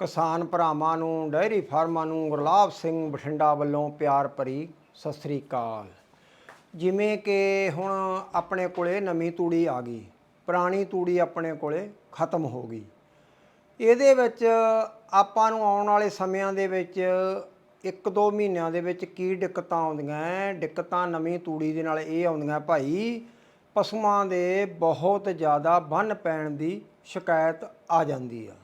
ਕਿਸਾਨ ਭਰਾਵਾਂ ਨੂੰ ਡੈਰੀ ਫਾਰਮਾਂ ਨੂੰ ਗੁਰਲਾਬ ਸਿੰਘ ਬਠਿੰਡਾ ਵੱਲੋਂ ਪਿਆਰ ਭਰੀ ਸਤਿ ਸ੍ਰੀ ਅਕਾਲ। ਜਿਵੇਂ ਕਿ ਹੁਣ ਆਪਣੇ ਕੋਲੇ ਨਵੀਂ ਤੂੜੀ ਆ ਗਈ, ਪੁਰਾਣੀ ਤੂੜੀ ਆਪਣੇ ਕੋਲੇ ਖਤਮ ਹੋ ਗਈ। ਇਹਦੇ ਵਿੱਚ ਆਪਾਂ ਨੂੰ ਆਉਣ ਵਾਲੇ ਸਮਿਆਂ ਦੇ ਵਿੱਚ ਇੱਕ ਦੋ ਮਹੀਨਿਆਂ ਦੇ ਵਿੱਚ ਕੀ ਦਿੱਕਤਾਂ ਆਉਂਦੀਆਂ ਦਿੱਕਤਾਂ ਨਵੀਂ ਤੂੜੀ ਦੇ ਨਾਲ ਇਹ ਆਉਂਦੀਆਂ ਭਾਈ, ਪਸ਼ੂਆਂ ਦੇ ਬਹੁਤ ਜ਼ਿਆਦਾ ਬੰਨ ਪੈਣ ਦੀ ਸ਼ਿਕਾਇਤ ਆ ਜਾਂਦੀ ਆ।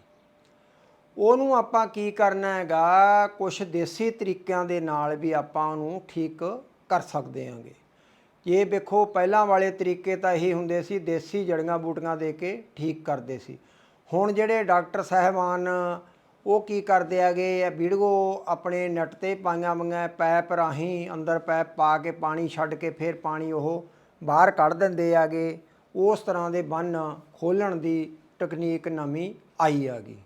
ਉਹਨੂੰ ਆਪਾਂ ਕੀ ਕਰਨਾ ਹੈਗਾ ਕੁਝ ਦੇਸੀ ਤਰੀਕਿਆਂ ਦੇ ਨਾਲ ਵੀ ਆਪਾਂ ਉਹਨੂੰ ਠੀਕ ਕਰ ਸਕਦੇ ਹਾਂਗੇ। ਇਹ ਵੇਖੋ, ਪਹਿਲਾਂ ਵਾਲੇ ਤਰੀਕੇ ਤਾਂ ਇਹੀ ਹੁੰਦੇ ਸੀ, ਦੇਸੀ ਜੜੀਆਂ ਬੂਟੀਆਂ ਦੇ ਕੇ ਠੀਕ ਕਰਦੇ ਸੀ। ਹੁਣ ਜਿਹੜੇ ਡਾਕਟਰ ਸਾਹਿਬਾਨ ਉਹ ਕੀ ਕਰਦੇ ਆਗੇ ਇਹ ਵੀਡੀਓ ਆਪਣੇ ਨੈਟ ਤੇ ਪਾਈਆਂ ਮੰਗਾ ਪੈਪ ਰਾਹੀਂ ਅੰਦਰ ਪੈਪ ਪਾ ਕੇ ਪਾਣੀ ਛੱਡ ਕੇ ਫਿਰ ਪਾਣੀ ਉਹ ਬਾਹਰ ਕੱਢ ਦਿੰਦੇ ਆਗੇ ਉਸ ਤਰ੍ਹਾਂ ਦੇ ਬੰਨ ਖੋਲਣ ਦੀ ਟੈਕਨੀਕ ਨਵੀਂ ਆਈ ਆਗੀ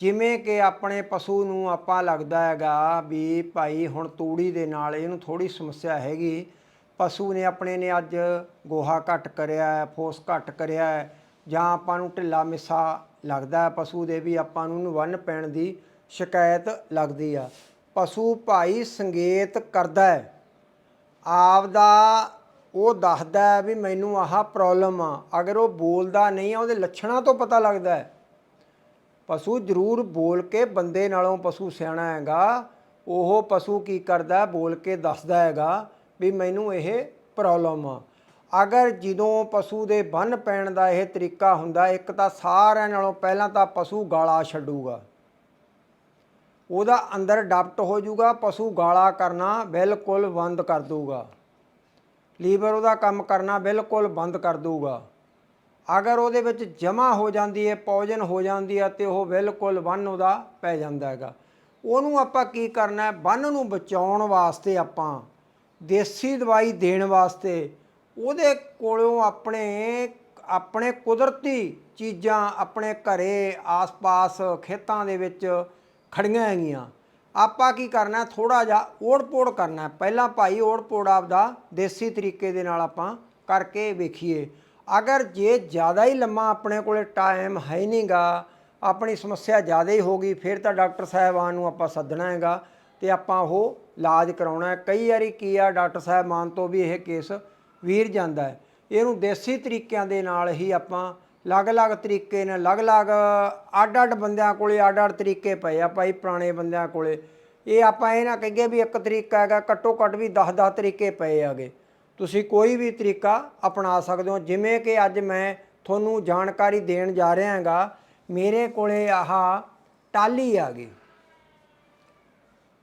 ਜਿਵੇਂ ਕਿ ਆਪਣੇ ਪਸ਼ੂ ਨੂੰ ਆਪਾਂ ਲੱਗਦਾ ਹੈਗਾ ਵੀ ਭਾਈ ਹੁਣ ਤੂੜੀ ਦੇ ਨਾਲ ਇਹਨੂੰ ਥੋੜੀ ਸਮੱਸਿਆ ਹੈਗੀ। ਪਸ਼ੂ ਨੇ ਆਪਣੇ ਨੇ ਅੱਜ ਗੋਹਾ ਘੱਟ ਕਰਿਆ, ਫੋਸ ਘੱਟ ਕਰਿਆ, ਜਾਂ ਆਪਾਂ ਨੂੰ ਢਿੱਲਾ ਮਿੱਸਾ ਲੱਗਦਾ ਪਸ਼ੂ ਦੇ ਵੀ ਆਪਾਂ ਨੂੰ ਵੰਨ ਪੈਣ ਦੀ ਸ਼ਿਕਾਇਤ ਲੱਗਦੀ ਆ। ਪਸ਼ੂ ਭਾਈ ਸੰਗੇਤ ਕਰਦਾ ਹੈ। ਆਪਦਾ ਉਹ ਦੱਸਦਾ ਵੀ ਮੈਨੂੰ ਆਹ ਪ੍ਰੋਬਲਮ ਆ। ਅਗਰ ਉਹ ਬੋਲਦਾ ਨਹੀਂ ਆ, ਉਹਦੇ ਲੱਛਣਾਂ ਤੋਂ ਪਤਾ ਲੱਗਦਾ ਹੈ। ਪਸ਼ੂ ਜ਼ਰੂਰ ਬੋਲ ਕੇ ਬੰਦੇ ਨਾਲੋਂ ਪਸ਼ੂ ਸਿਆਣਾ ਹੈਗਾ। ਉਹ ਪਸ਼ੂ ਕੀ ਕਰਦਾ, ਬੋਲ ਕੇ ਦੱਸਦਾ ਹੈਗਾ ਵੀ ਮੈਨੂੰ ਇਹ ਪ੍ਰੋਬਲਮ ਆ। ਅਗਰ ਜਦੋਂ ਪਸ਼ੂ ਦੇ ਬੰਨ ਪੈਣ ਦਾ ਇਹ ਤਰੀਕਾ ਹੁੰਦਾ, ਇੱਕ ਤਾਂ ਸਾਰਿਆਂ ਨਾਲੋਂ ਪਹਿਲਾਂ ਤਾਂ ਪਸ਼ੂ ਗਾਲਾ ਛੱਡੂਗਾ। ਉਹਦਾ ਅੰਦਰ ਡਾਪਟ ਹੋ ਜਾਊਗਾ, ਪਸ਼ੂ ਗਾਲਾ ਕਰਨਾ ਬਿਲਕੁਲ ਬੰਦ ਕਰ ਦੂਗਾ ਲੀਵਰ ਉਹਦਾ ਕੰਮ ਕਰਨਾ ਬਿਲਕੁਲ ਬੰਦ ਕਰ ਦੂਗਾ ਅਗਰ ਉਹਦੇ ਵਿੱਚ ਜਮਾ ਹੋ ਜਾਂਦੀ ਹੈ, ਪੌਜਨ ਹੋ ਜਾਂਦੀ ਹੈ ਤੇ ਉਹ ਬਿਲਕੁਲ ਬੰਨ ਉਹਦਾ ਪੈ ਜਾਂਦਾ ਹੈਗਾ। ਉਹਨੂੰ ਆਪਾਂ ਕੀ ਕਰਨਾ ਹੈ? ਬੰਨ ਨੂੰ ਬਚਾਉਣ ਵਾਸਤੇ ਆਪਾਂ ਦੇਸੀ ਦਵਾਈ ਦੇਣ ਵਾਸਤੇ ਉਹਦੇ ਕੋਲੋਂ ਆਪਣੇ ਆਪਣੇ ਕੁਦਰਤੀ ਚੀਜ਼ਾਂ ਆਪਣੇ ਘਰੇ, ਆਸ-ਪਾਸ ਖੇਤਾਂ ਦੇ ਵਿੱਚ ਖੜੀਆਂ ਹੈਗੀਆਂ। ਆਪਾਂ ਕੀ ਕਰਨਾ ਥੋੜਾ ਜਿਹਾ ਓੜ-ਪੋੜ ਕਰਨਾ ਪਹਿਲਾਂ ਭਾਈ ਓੜ-ਪੋੜ ਆਪਦਾ ਦੇਸੀ ਤਰੀਕੇ ਦੇ ਨਾਲ ਆਪਾਂ ਕਰਕੇ ਵੇਖੀਏ। ਅਗਰ ਜੇ ਜ਼ਿਆਦਾ ਹੀ ਲੰਮਾ ਆਪਣੇ ਕੋਲੇ ਟਾਈਮ ਹੈ ਨਹੀਂਗਾ, ਆਪਣੀ ਸਮੱਸਿਆ ਜ਼ਿਆਦਾ ਹੀ ਹੋ ਗਈ, ਫਿਰ ਤਾਂ ਡਾਕਟਰ ਸਾਹਿਬਾਨ ਨੂੰ ਆਪਾਂ ਸੱਦਣਾ ਹੈਗਾ ਤੇ ਆਪਾਂ ਉਹ ਇਲਾਜ ਕਰਾਉਣਾ ਹੈ। ਕਈ ਵਾਰੀ ਕੀ ਆ, ਡਾਕਟਰ ਸਾਹਿਬਾਨ ਤੋਂ ਵੀ ਇਹ ਕੇਸ ਵੀਰ ਜਾਂਦਾ ਹੈ। ਇਹਨੂੰ ਦੇਸੀ ਤਰੀਕਿਆਂ ਦੇ ਨਾਲ ਹੀ ਆਪਾਂ ਅਲੱਗ-ਅਲੱਗ ਤਰੀਕੇ ਨਾਲ, ਅਲੱਗ-ਅਲੱਗ ਅੱਡ-ਅੱਡ ਬੰਦਿਆਂ ਕੋਲੇ ਅੱਡ-ਅੱਡ ਤਰੀਕੇ ਪਏ ਆ ਭਾਈ ਪੁਰਾਣੇ ਬੰਦਿਆਂ ਕੋਲੇ। ਇਹ ਆਪਾਂ ਇਹ ਨਾ ਕਹੀਏ ਵੀ ਇੱਕ ਤਰੀਕਾ ਹੈਗਾ ਘੱਟੋ ਘੱਟ ਵੀ 10-10 ਤਰੀਕੇ ਪਏ ਆਗੇ ਤੁਸੀਂ ਕੋਈ ਵੀ ਤਰੀਕਾ ਅਪਣਾ ਸਕਦੇ ਹੋ। ਜਿਵੇਂ ਕਿ ਅੱਜ ਮੈਂ ਤੁਹਾਨੂੰ ਜਾਣਕਾਰੀ ਦੇਣ ਜਾ ਰਿਹਾ ਹਾਂਗਾ, ਮੇਰੇ ਕੋਲੇ ਆਹ ਟਾਲੀ ਆ ਗਈ।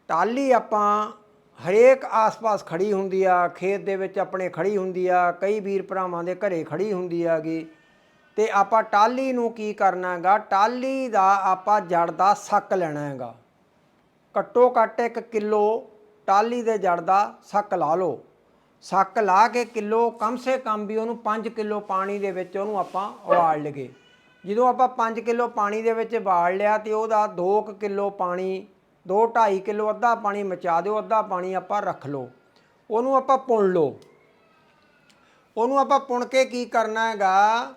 ਟਾਲੀ ਆਪਾਂ ਹਰੇਕ ਆਸ-ਪਾਸ ਖੜੀ ਹੁੰਦੀ ਆ, ਖੇਤ ਦੇ ਵਿੱਚ ਆਪਣੇ ਖੜੀ ਹੁੰਦੀ ਆ, ਕਈ ਵੀਰ ਭਰਾਵਾਂ ਦੇ ਘਰੇ ਖੜੀ ਹੁੰਦੀ ਆਗੀ। ਤੇ ਆਪਾਂ ਟਾਲੀ ਨੂੰ ਕੀ ਕਰਨਾ ਹੈਗਾ ਟਾਲੀ ਦਾ ਆਪਾਂ ਜੜ ਦਾ ਸੱਕ ਲੈਣਾ ਹੈਗਾ। ਘੱਟੋ ਘੱਟ 1 ਕਿਲੋ ਟਾਲੀ ਦੇ ਜੜ ਦਾ ਸੱਕ ਲਾ ਲਓ। ਸੱਕ ਲਾ ਕੇ ਕਿਲੋ, ਕਮ ਸੇ ਕਮ ਵੀ ਉਹਨੂੰ 5 ਕਿਲੋ ਪਾਣੀ ਦੇ ਵਿੱਚ ਉਹਨੂੰ ਆਪਾਂ ਉਬਾਲ ਲਈਏ। ਜਦੋਂ ਆਪਾਂ 5 ਕਿਲੋ ਪਾਣੀ ਦੇ ਵਿੱਚ ਉਬਾਲ ਲਿਆ ਤੇ ਉਹਦਾ 2 ਕਿਲੋ ਪਾਣੀ 2 2.5 ਕਿਲੋ ਅੱਧਾ ਪਾਣੀ ਮਚਾ ਦਿਓ, ਅੱਧਾ ਪਾਣੀ ਆਪਾਂ ਰੱਖ ਲਓ। ਉਹਨੂੰ ਆਪਾਂ ਪੁਣ ਲਓ। ਉਹਨੂੰ ਆਪਾਂ ਪੁਣ ਕੇ ਕੀ ਕਰਨਾ ਹੈਗਾ?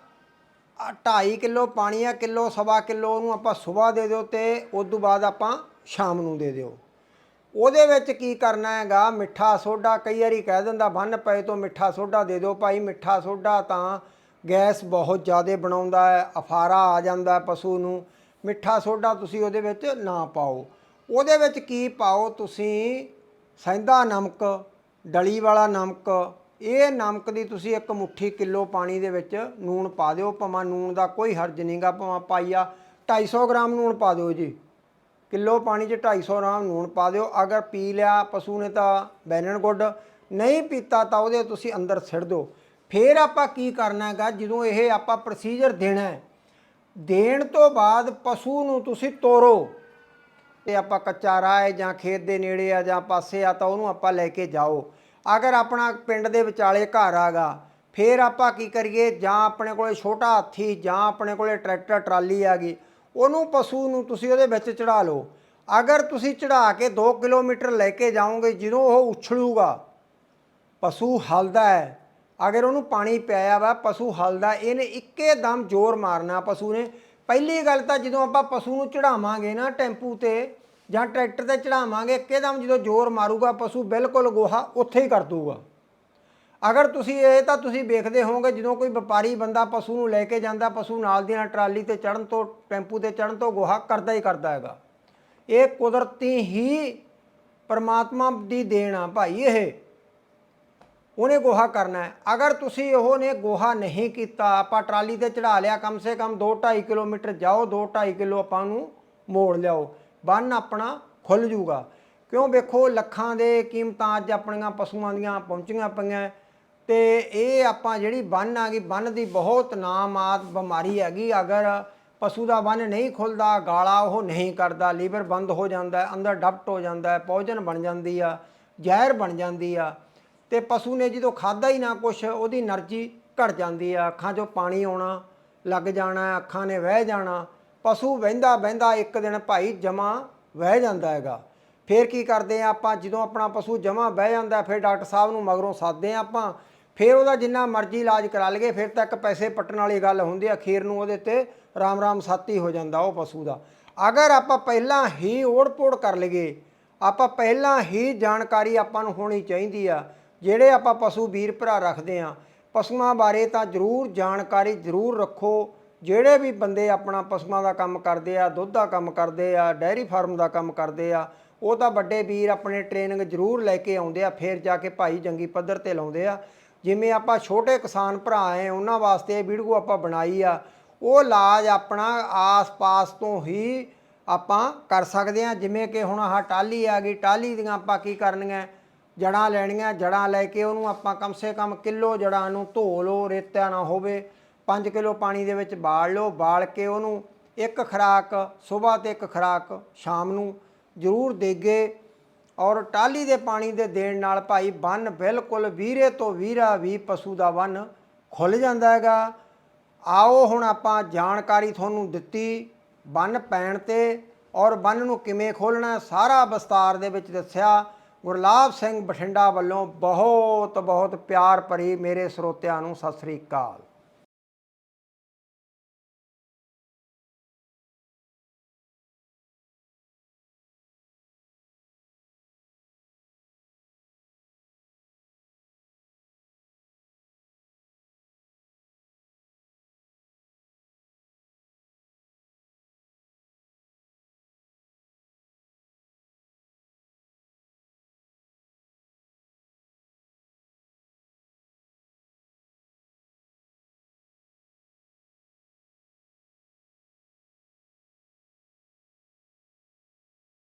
2.5 ਕਿਲੋ ਪਾਣੀ ਆ, ਕਿਲੋ, ਸਵਾ ਕਿਲੋ ਉਹਨੂੰ ਆਪਾਂ ਸਵੇਰ ਦੇ ਦਿਓ ਤੇ ਉਸ ਤੋਂ ਬਾਅਦ ਆਪਾਂ ਸ਼ਾਮ ਨੂੰ ਦੇ ਦਿਓ। ਉਹਦੇ ਵਿੱਚ ਕੀ ਕਰਨਾ ਹੈਗਾ? ਮਿੱਠਾ ਸੋਡਾ ਕਈ ਵਾਰੀ ਕਹਿ ਦਿੰਦਾ, ਬੰਨ ਪਏ ਤੋਂ ਮਿੱਠਾ ਸੋਡਾ ਦੇ ਦਿਓ ਭਾਈ, ਮਿੱਠਾ ਸੋਡਾ ਤਾਂ ਗੈਸ ਬਹੁਤ ਜ਼ਿਆਦਾ ਬਣਾਉਂਦਾ ਹੈ, ਅਫਾਰਾ ਆ ਜਾਂਦਾ ਹੈ ਪਸ਼ੂ ਨੂੰ। ਮਿੱਠਾ ਸੋਡਾ ਤੁਸੀਂ ਉਹਦੇ ਵਿੱਚ ਨਾ ਪਾਓ। ਉਹਦੇ ਵਿੱਚ ਕੀ ਪਾਓ ਤੁਸੀਂ? ਸੈਂਦਾ ਨਮਕ, ਡਲੀ ਵਾਲਾ ਨਮਕ। ਇਹ ਨਮਕ ਦੀ ਤੁਸੀਂ ਇੱਕ ਮੁੱਠੀ ਕਿਲੋ ਪਾਣੀ ਦੇ ਵਿੱਚ ਨੂਣ ਪਾ ਦਿਓ। ਭਾਵੇਂ ਨੂਣ ਦਾ ਕੋਈ ਹਰਜ ਨਹੀਂਗਾ ਭਾਵੇਂ ਪਾਈਆ 250 ਗ੍ਰਾਮ ਨੂਣ ਪਾ ਦਿਓ ਜੀ। ਕਿਲੋ ਪਾਣੀ 'ਚ 250 ਗ੍ਰਾਮ ਲੂਣ ਪਾ ਦਿਓ। ਅਗਰ ਪੀ ਲਿਆ ਪਸ਼ੂ ਨੇ ਤਾਂ ਬੈਨਣ ਗੁੱਡ। ਨਹੀਂ ਪੀਤਾ ਤਾਂ ਉਹਦੇ ਤੁਸੀਂ ਅੰਦਰ ਸਿੱਟ ਦਿਓ। ਫਿਰ ਆਪਾਂ ਕੀ ਕਰਨਾ ਹੈਗਾ? ਜਦੋਂ ਇਹ ਆਪਾਂ ਪ੍ਰੋਸੀਜਰ ਦੇਣਾ ਹੈ, ਦੇਣ ਤੋਂ ਬਾਅਦ ਪਸ਼ੂ ਨੂੰ ਤੁਸੀਂ ਤੋਰੋ। ਤੇ ਆਪਾਂ ਕੱਚਾ ਰਾਹ ਹੈ ਜਾਂ ਖੇਤ ਦੇ ਨੇੜੇ ਆ ਜਾਂ ਪਾਸੇ ਆ ਤਾਂ ਉਹਨੂੰ ਆਪਾਂ ਲੈ ਕੇ ਜਾਓ। ਅਗਰ ਆਪਣਾ ਪਿੰਡ ਦੇ ਵਿਚਾਲੇ ਘਰ ਆਗਾ, ਫਿਰ ਆਪਾਂ ਕੀ ਕਰੀਏ? ਜਾਂ ਆਪਣੇ ਕੋਲੇ ਛੋਟਾ ਹਾਥੀ ਜਾਂ ਆਪਣੇ ਕੋਲੇ ਟਰੈਕਟਰ, ਟਰਾਲੀ ਆ ਗਈ ਉਹਨੂੰ ਪਸ਼ੂ ਨੂੰ ਤੁਸੀਂ ਉਹਦੇ ਵਿੱਚ ਚੜਾ ਲਓ। ਅਗਰ ਤੁਸੀਂ ਚੜਾ ਕੇ 2 ਕਿਲੋਮੀਟਰ ਲੈ ਕੇ ਜਾਓਗੇ, ਜਦੋਂ ਉਹ ਉਛਲੂਗਾ, ਪਸ਼ੂ ਹਲਦਾ ਹੈ। ਅਗਰ ਉਹਨੂੰ ਪਾਣੀ ਪਿਆਇਆ ਵਾ, ਪਸ਼ੂ ਹਲਦਾ, ਇਹਨੇ ਇੱਕੇ ਦਮ ਜ਼ੋਰ ਮਾਰਨਾ ਪਸ਼ੂ ਨੇ। ਪਹਿਲੀ ਗੱਲ ਤਾਂ ਜਦੋਂ ਆਪਾਂ ਪਸ਼ੂ ਨੂੰ ਚੜਾਵਾਂਗੇ ਨਾ, ਟੈਂਪੂ ਤੇ ਜਾਂ ਟਰੈਕਟਰ ਤੇ ਚੜਾਵਾਂਗੇ ਇੱਕਦਮ ਜਦੋਂ ਜ਼ੋਰ ਮਾਰੂਗਾ, ਪਸ਼ੂ ਬਿਲਕੁਲ ਗੋਹਾ ਉੱਥੇ ਹੀ ਕਰ ਦੂਗਾ ਅਗਰ ਤੁਸੀਂ ਇਹ ਤਾਂ ਤੁਸੀਂ ਵੇਖਦੇ ਹੋਵੋਗੇ, ਜਦੋਂ ਕੋਈ ਵਪਾਰੀ ਬੰਦਾ ਪਸ਼ੂ ਨੂੰ ਲੈ ਕੇ ਜਾਂਦਾ, ਪਸ਼ੂ ਨਾਲ ਦੀ ਨਾਲ ਟਰਾਲੀ ਤੇ ਚੜਨ ਤੋਂ, ਟੈਂਪੂ ਤੇ ਚੜਨ ਤੋਂ ਗੋਹਾ ਕਰਦਾ ਹੀ ਕਰਦਾ ਹੈਗਾ। ਇਹ ਕੁਦਰਤੀ ਹੀ ਪਰਮਾਤਮਾ ਦੀ ਦੇਣ ਆ ਭਾਈ ਇਹ। ਉਹਨੇ ਗੋਹਾ ਕਰਨਾ ਹੈ। ਅਗਰ ਤੁਸੀਂ ਉਹ ਨੇ ਗੋਹਾ ਨਹੀਂ ਕੀਤਾ, ਆਪਾਂ ਟਰਾਲੀ ਤੇ ਚੜਾ ਲਿਆ, ਕਮ ਸੇ ਕਮ 2.5 ਕਿਲੋਮੀਟਰ ਜਾਓ 2.5 ਕਿਲੋ ਆਪਾਂ ਨੂੰ ਮੋੜ ਲਿਆਓ, ਬੰਨ ਆਪਣਾ ਖੁੱਲ ਜੂਗਾ। ਕਿਉਂ ਵੇਖੋ, ਲੱਖਾਂ ਦੇ ਕੀਮਤਾਂ ਅੱਜ ਆਪਣੀਆਂ ਪਸ਼ੂਆਂ ਦੀਆਂ ਪਹੁੰਚੀਆਂ ਪਈਆਂ। ਤੇ ਇਹ ਆਪਾਂ ਜਿਹੜੀ ਬੰਨ ਆ ਗਈ, ਬੰਨ ਦੀ ਬਹੁਤ ਨਾਮ ਨਾਮਾਤ ਬਿਮਾਰੀ ਹੈਗੀ। ਅਗਰ ਪਸ਼ੂ ਦਾ ਬੰਨ ਨਹੀਂ ਖੁੱਲਦਾ, ਗਾਲਾ ਉਹ ਨਹੀਂ ਕਰਦਾ, ਲੀਵਰ ਬੰਦ ਹੋ ਜਾਂਦਾ, ਅੰਦਰ ਡਪਟ ਹੋ ਜਾਂਦਾ, ਪੌਜਨ ਬਣ ਜਾਂਦੀ ਆ, ਜ਼ਹਿਰ ਬਣ ਜਾਂਦੀ ਆ, ਤੇ ਪਸ਼ੂ ਨੇ ਜਦੋਂ ਖਾਦਾ ਹੀ ਨਾ ਕੁਛ, ਉਹਦੀ એનર્ਜੀ ਘਟ ਜਾਂਦੀ ਆ। ਅੱਖਾਂ 'ਚੋਂ ਪਾਣੀ ਆਉਣਾ, ਲੱਗ ਜਾਣਾ, ਅੱਖਾਂ ਨੇ ਵਹਿ ਜਾਣਾ। ਪਸ਼ੂ ਵਹਿੰਦਾ ਵਹਿੰਦਾ ਇੱਕ ਦਿਨ ਭਾਈ ਜਮਾ ਵਹਿ ਜਾਂਦਾ ਹੈਗਾ। ਫਿਰ ਕੀ ਕਰਦੇ ਆ ਆਪਾਂ? ਜਦੋਂ ਆਪਣਾ ਪਸ਼ੂ ਜਮਾ ਬਹਿ ਜਾਂਦਾ, ਫਿਰ ਡਾਕਟਰ ਸਾਹਿਬ ਨੂੰ ਮਗਰੋਂ ਸੱਦਦੇ ਆ ਆਪਾਂ। ਫਿਰ ਉਹਦਾ ਜਿੰਨਾ ਮਰਜ਼ੀ ਇਲਾਜ ਕਰਾ ਲਈਏ, ਫਿਰ ਤੱਕ ਪੈਸੇ ਪੱਟਣ ਵਾਲੀ ਗੱਲ ਹੁੰਦੀ ਆ, ਅਖੀਰ ਨੂੰ ਉਹਦੇ ਤੇ ਰਾਮ ਰਾਮ ਸਾਤੀ ਹੋ ਜਾਂਦਾ ਉਹ ਪਸ਼ੂ ਦਾ। ਅਗਰ ਆਪਾਂ ਪਹਿਲਾਂ ਹੀ ਓੜ-ਪੋੜ ਕਰ ਲਈਏ, ਆਪਾਂ ਪਹਿਲਾਂ ਹੀ ਜਾਣਕਾਰੀ ਆਪਾਂ ਨੂੰ ਹੋਣੀ ਚਾਹੀਦੀ ਆ, ਜਿਹੜੇ ਆਪਾਂ ਪਸ਼ੂ ਵੀਰ ਭਰਾ ਰੱਖਦੇ ਆ, ਪਸ਼ੂਆਂ ਬਾਰੇ ਤਾਂ ਜ਼ਰੂਰ ਜਾਣਕਾਰੀ ਜ਼ਰੂਰ ਰੱਖੋ। ਜਿਹੜੇ ਵੀ ਬੰਦੇ ਆਪਣਾ ਪਸ਼ੂਆਂ ਦਾ ਕੰਮ ਕਰਦੇ ਆ, ਦੁੱਧ ਦਾ ਕੰਮ ਕਰਦੇ ਆ, ਡੈਰੀ ਫਾਰਮ ਦਾ ਕੰਮ ਕਰਦੇ ਆ, ਉਹ ਤਾਂ ਵੱਡੇ ਵੀਰ ਆਪਣੇ ਟ੍ਰੇਨਿੰਗ ਜ਼ਰੂਰ ਲੈ ਕੇ ਆਉਂਦੇ ਆ, ਫਿਰ ਜਾ ਕੇ ਭਾਈ ਜੰਗੀ ਪੱਧਰ ਤੇ ਲਾਉਂਦੇ ਆ। ਜਿਵੇਂ ਆਪਾਂ ਛੋਟੇ ਕਿਸਾਨ ਭਰਾ ਐ, ਉਹਨਾਂ ਵਾਸਤੇ ਇਹ ਵੀਡੀਓ ਆਪਾਂ ਬਣਾਈ ਆ, ਉਹ ਇਲਾਜ ਆਪਣਾ ਆਸ-ਪਾਸ ਤੋਂ ਹੀ ਆਪਾਂ ਕਰ ਸਕਦੇ ਆ। ਜਿਵੇਂ ਕਿ ਹੁਣ ਆਹ ਟਾਲੀ ਆ ਗਈ ਟਾਲੀ ਦੀਆਂ ਆਪਾਂ ਕੀ ਕਰਨੀਆਂ? ਜੜਾਂ ਲੈਣੀਆਂ ਜੜਾਂ ਲੈ ਕੇ ਉਹਨੂੰ ਆਪਾਂ ਕਮ ਸੇ ਕਮ ਕਿਲੋ ਜੜਾਂ ਨੂੰ ਧੋ ਲਓ ਰੇਤਿਆ ਨਾ ਹੋਵੇ। 5 ਕਿਲੋ ਪਾਣੀ ਦੇ ਵਿੱਚ ਬਾਲ ਲਓ, ਬਾਲ ਕੇ ਉਹਨੂੰ ਇੱਕ ਖਰਾਕ, ਸਵੇਰ ਤੇ ਇੱਕ ਖਰਾਕ, ਸ਼ਾਮ ਨੂੰ ਜ਼ਰੂਰ ਦੇਗੇ। ਔਰ ਟਾਲੀ ਦੇ ਪਾਣੀ ਦੇ ਦੇਣ ਨਾਲ ਭਾਈ ਬੰਨ ਬਿਲਕੁਲ ਵੀਰੇ ਤੋਂ ਵੀਰਾ ਵੀ ਪਸ਼ੂ ਦਾ ਬੰਨ ਖੁੱਲ ਜਾਂਦਾ ਹੈਗਾ। ਆਓ ਹੁਣ ਆਪਾਂ ਜਾਣਕਾਰੀ ਤੁਹਾਨੂੰ ਦਿੱਤੀ ਬੰਨ ਪੈਣ ਤੇ ਔਰ ਬੰਨ ਨੂੰ ਕਿਵੇਂ ਖੋਲਣਾ ਸਾਰਾ ਵਿਸਤਾਰ ਦੇ ਵਿੱਚ ਦੱਸਿਆ। ਗੁਰਲਾਬ ਸਿੰਘ ਬਠਿੰਡਾ ਵੱਲੋਂ ਬਹੁਤ ਬਹੁਤ ਪਿਆਰ ਭਰੀ ਮੇਰੇ ਸਰੋਤਿਆਂ ਨੂੰ ਸਤਿ ਸ੍ਰੀ ਅਕਾਲ।